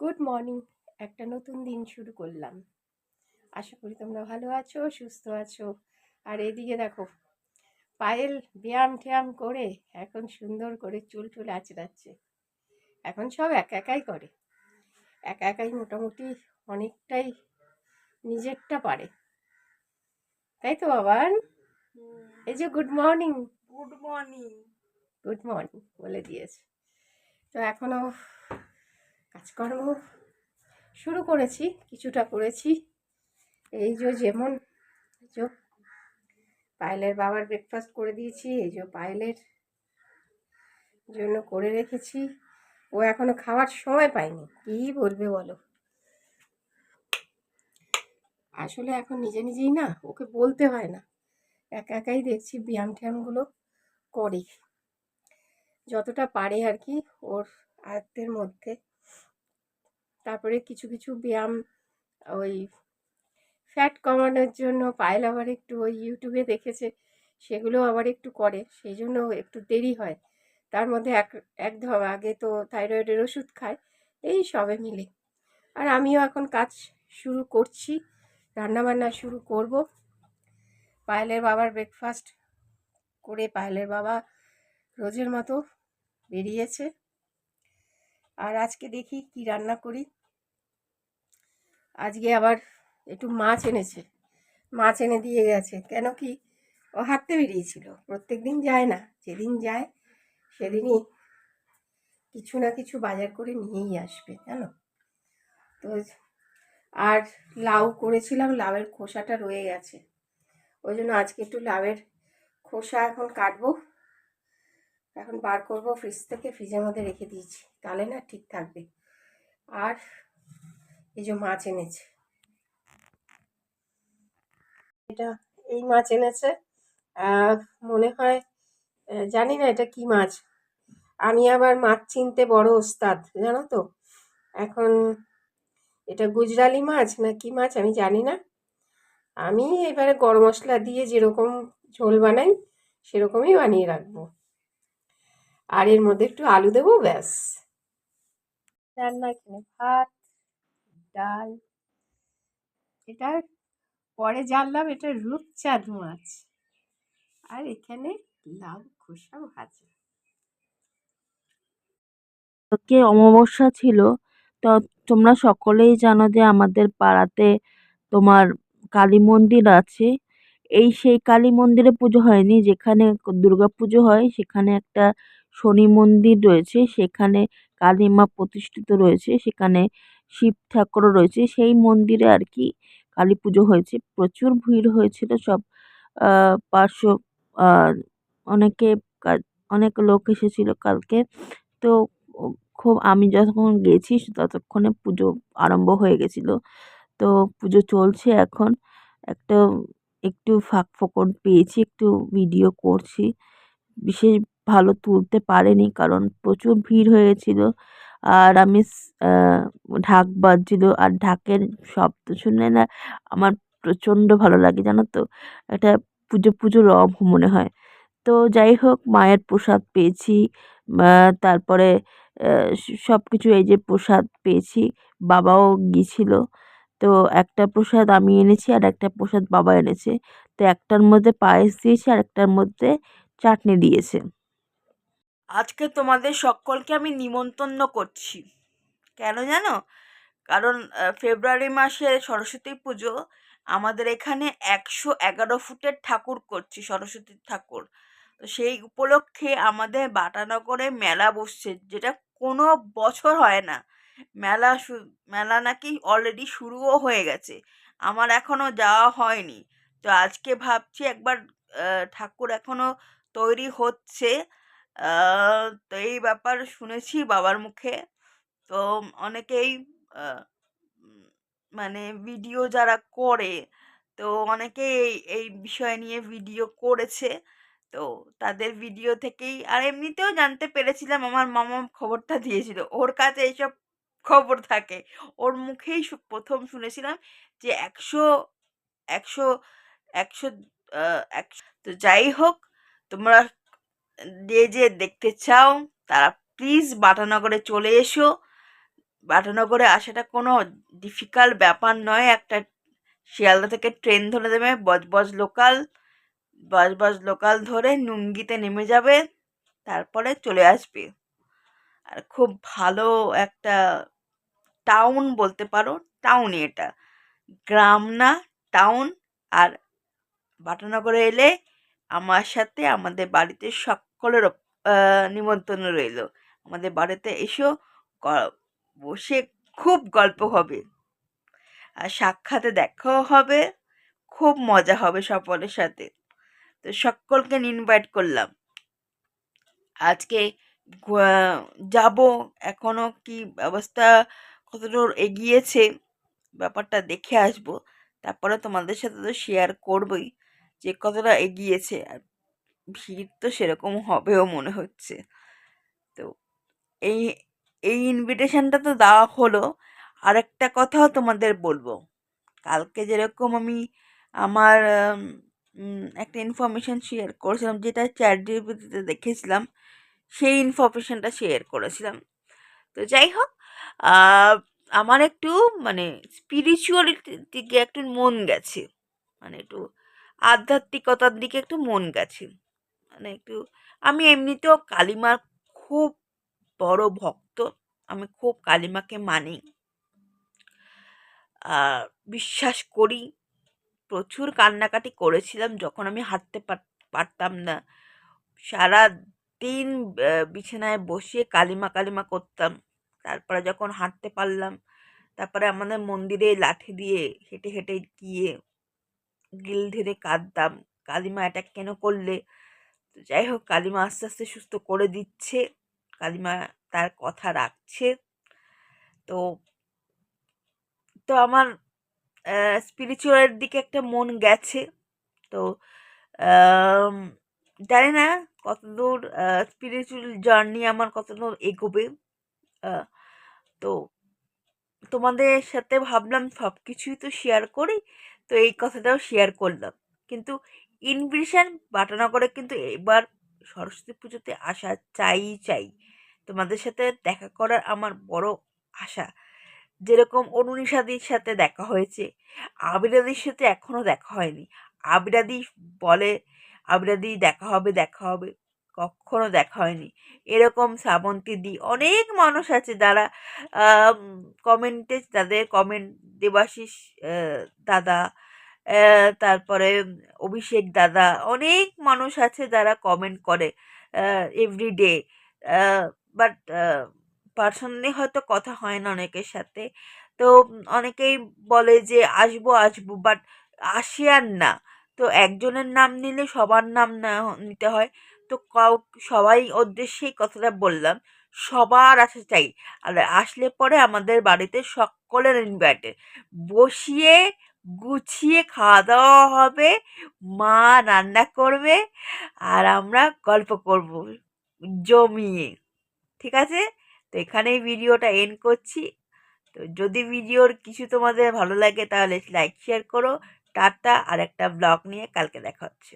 Good morning একটা নতুন দিন শুরু করলাম। আশা করি তোমরা ভালো আছো সুস্থ আছো। আর এদিকে দেখো পায়েল ব্যায়াম ট্যায়াম করে এখন সুন্দর করে চুল টুল আঁচড়াচ্ছে। এখন সব একা একাই করে। একা একাই মোটামুটি অনেকটাই নিজেরটা পারে। তাই তো বাবান? এই যে good morning. Good morning. Good morning বলে দিয়েছে। তো এখনও কাজকর্ম শুরু করেছি, কিছুটা করেছি। এই যে যেমন যে পায়েলের বাবার ব্রেকফাস্ট করে দিয়েছি, এই যে পায়েলের জন্য করে রেখেছি। ও এখনও খাওয়ার সময় পায়নি, কি বলবে বলো? আসলে এখন নিজে নিজেই না, ওকে বলতে হয় না। একা একাই দেখছি ব্যায়াম ট্যায়ামগুলো করে। যতটা পারে আর কি, ওর আয়ত্তের মধ্যে। তারপরে কিছু কিছু ব্যায়াম, ওই ফ্যাট কমানোর জন্য পায়েল আবার একটু ওই ইউটিউবে দেখেছে সেগুলো আবার একটু করে, সেই জন্য একটু দেরি হয়। তার মধ্যে এক এক ধ- আগে তো থাইরয়েডের ওষুধ খায়, এই সবে মিলে। আর আমিও এখন কাজ শুরু করছি, রান্নাবান্না শুরু করব। পায়েলের বাবার ব্রেকফাস্ট করে পায়েলের বাবা রোজের মতো বেরিয়েছে। আর আজকে দেখি কি রান্না করি। আজকে আবার একটু মাছ এনেছে। মাছ এনে দিয়ে গেছে। কেন কি? ও হাঁটতে বেরিয়েছিল। প্রত্যেক দিন যায় না। যেদিন যায়, সেদিনই কিছু না কিছু বাজার করে নিয়েই আসবে, জানো? তো আর লাউ করেছিলাম, লাউয়ের খোসাটা রয়ে গেছে। ওই জন্য আজকে একটু লাউয়ের খোসা এখন কাটবো। এখন বার করব ফ্রিজ থেকে ফ্রিজের মধ্যে রেখে দিয়েছি। তাহলে না ঠিক থাকবে। আর এই যে মাছ এনেছে। এটা এই মাছ এনেছে। মনে হয় জানি না এটা কি মাছ। আমি আবার মাছ চিনতে বড় ওস্তাদ, জানো তো? এখন এটা গুজরালি মাছ না কি মাছ আমি জানি না। আমি এবারে গরম মশলা দিয়ে যেরকম ঝোল বানাই, সেরকমই বানিয়ে রাখব। আর এর মধ্যে একটু আলু দেবো ব্যাস। রান্না এখানে ভাত ডাল এটা পরে জানলাম এটা রূপচাঁদ মাছ। আর এখানে লাউ খোসা ভাজা। কালকে অমাবস্যা ছিল তো তোমরা সকলেই জানো যে আমাদের পাড়াতে তোমার কালী মন্দির আছে। এই সেই কালী মন্দিরে পুজো হয়নি যেখানে দুর্গা পুজো হয় সেখানে একটা শনি মন্দির রয়েছে, সেখানে কালী মা প্রতিষ্ঠিত রয়েছে, সেখানে শিব ঠাকুরও রয়েছে। সেই মন্দিরে আর কি কালী পুজো হয়েছে, প্রচুর ভিড় হয়েছিল সব পার্শ্ব অনেকে অনেক লোক এসেছিল কালকে। তো খুব, আমি যখন গেছি ততক্ষণে পুজো আরম্ভ হয়ে গেছিল। তো পুজো চলছে এখন, একটা, একটু ফাঁক ফোকর পেয়েছি, একটু ভিডিও করছি। বিশেষ ভালো তুলতে পারেনি কারণ প্রচুর ভিড় হয়ে গেছিল আর আমি ঢাক বাজছিল আর ঢাকের শব্দ শুনে না আমার প্রচণ্ড ভালো লাগে, জানো তো? একটা পুজো পুজো রব মনে হয়। তো যাই হোক, মায়ের প্রসাদ পেয়েছি তারপরে সব কিছু এই যে প্রসাদ পেয়েছি, বাবাও গিয়েছিল। তো একটা প্রসাদ আমি এনেছি আর একটা প্রসাদ বাবা এনেছে। তো একটার মধ্যে পায়েস দিয়েছে আর একটার মধ্যে চাটনি দিয়েছে। আজকে তোমাদের সকলকে আমি নিমন্ত্রণ করছি। কেন জানো? কারণ ফেব্রুয়ারি মাসে সরস্বতী পুজো, আমাদের এখানে একশো এগারো ফুটের ঠাকুর করছি, সরস্বতী ঠাকুর। তো সেই উপলক্ষে আমাদের বাটানগরে মেলা বসছে, যেটা কোনো বছর হয় না। মেলা মেলা নাকি অলরেডি শুরুও হয়ে গেছে। আমার এখনও যাওয়া হয়নি। তো আজকে ভাবছি একবার ঠাকুর এখনও তৈরি হচ্ছে। তো এই ব্যাপার শুনেছি বাবার মুখে। তো অনেকেই মানে ভিডিও যারা করে, তো অনেকেই এই এই বিষয় নিয়ে ভিডিও করেছে। তো তাদের ভিডিও থেকেই, আর এমনিতেও জানতে পেরেছিলাম, আমার মামা খবরটা দিয়েছিল। ওর কাছে এইসব খবর থাকে। ওর মুখেই প্রথম শুনেছিলাম যে একশো একশো একশো একশো, তো যাই হোক, তোমরা যে যে দেখতে চাও, তারা প্লিজ বাটানগরে চলে এসো। বাটানগরে আসাটা কোনো ডিফিকাল্ট ব্যাপার নয়। একটা শিয়ালদা থেকে ট্রেন ধরে দেবে বজবজ লোকাল বজবজ লোকাল ধরে নুঙ্গিতে নেমে যাবে, তারপরে চলে আসবে। আর খুব ভালো একটা টাউন বলতে পারো টাউনই এটা। গ্রাম না টাউন আর বাটানগরে এলে আমার সাথে আমাদের বাড়িতে সকলের নিমন্ত্রণ রইল। আমাদের বাড়িতে এসো বসে খুব গল্প হবে। আর সাক্ষাতে দেখাও হবে, খুব মজা হবে সকলের সাথে। তো সকলকে ইনভাইট করলাম। আজকে যাব, এখনও কি ব্যবস্থা কতদূর এগিয়েছে ব্যাপারটা দেখে আসব। তারপরে তোমাদের সাথে তো শেয়ার করবই যে কতটা এগিয়েছে। আর ভিড় তো সেরকম হবেও মনে হচ্ছে। তো এই এই ইনভিটেশনটা তো দেওয়া হলো। আরেকটা কথাও তোমাদের বলব। কালকে যেরকম আমি আমার একটা ইনফরমেশন শেয়ার করেছিলাম, যেটা চ্যাট দেখেছিলাম, সেই ইনফরমেশনটা শেয়ার করেছিলাম। তো যাই হোক আমার একটু মানে স্পিরিচুয়ালিটির দিকে একটু মন গেছে। মানে একটু আধ্যাত্মিকতার দিকে একটু মন গেছে। মানে একটু, আমি এমনিতেও কালিমার খুব বড় ভক্ত, আমি খুব কালিমাকে মানি। বিশ্বাস করি, প্রচুর কান্নাকাটি করেছিলাম যখন আমি হাঁটতে পার- পারতাম না। সারা দিন বিছানায় বসে কালিমা কালিমা করতাম। তারপরে যখন হাঁটতে পারলাম, তারপরে আমাদের মন্দিরে লাঠি দিয়ে হেঁটে হেঁটে গিয়ে, গিল ধরে কাঁদতাম, কালিমা এটা কেন করলে? যাই হোক, কালিমা আস্তে আস্তে সুস্থ করে দিচ্ছে। কালিমা তার কথা রাখছে। তো তো আমার স্পিরিচুয়ালের দিকে একটা মন গেছে। তো জানি না কতদূর স্পিরিচুয়াল জার্নি আমার কতদূর এগোবে। তো, তোমাদের সাথে ভাবলাম সব কিছুই তো শেয়ার করি। তো এই কথাটাও শেয়ার করলাম। কিন্তু ইনভিটেশন বাটানগরে কিন্তু এবার সরস্বতী পুজোতে আসা চাই চাই। তোমাদের সাথে দেখা করার আমার বড় আশা। যেরকম অনুনিষাদির সাথে দেখা হয়েছে, আবিরাদির সাথে এখনও দেখা হয়নি। আবিরাদি বলে, আবিরাদি দেখা হবে দেখা হবে, কখনো দেখা হয়নি। এরকম শ্রাবন্তী দি, অনেক মানুষ আছে যারা কমেন্টে তাদের কমেন্ট দেবাশিস দাদা তারপরে অভিষেক দাদা, অনেক মানুষ আছে যারা কমেন্ট করে এভরিডে বাট পার্সোনালি হয়তো কথা হয় না অনেকের সাথে। তো অনেকেই বলে যে, আসব আসব বাট আসে আর না। তো একজনের নাম নিলে সবার নাম না নিতে হয়। তো কাউ, সবাই উদ্দেশ্যেই কথাটা বললাম, সবার আসা চাই। আর আসলে পরে আমাদের বাড়িতে সকলের ইনভাইটেড বসিয়ে গুছিয়ে খাওয়া দাওয়া হবে, মা রান্না করবে, আর আমরা গল্প করব জমিয়ে। ঠিক আছে? তো এখানেই ভিডিওটা এন্ড করছি। তো যদি ভিডিওর কিছু তোমাদের ভালো লাগে তাহলে লাইক শেয়ার করো। টাটা আর একটা ব্লগ নিয়ে কালকে দেখা হচ্ছে।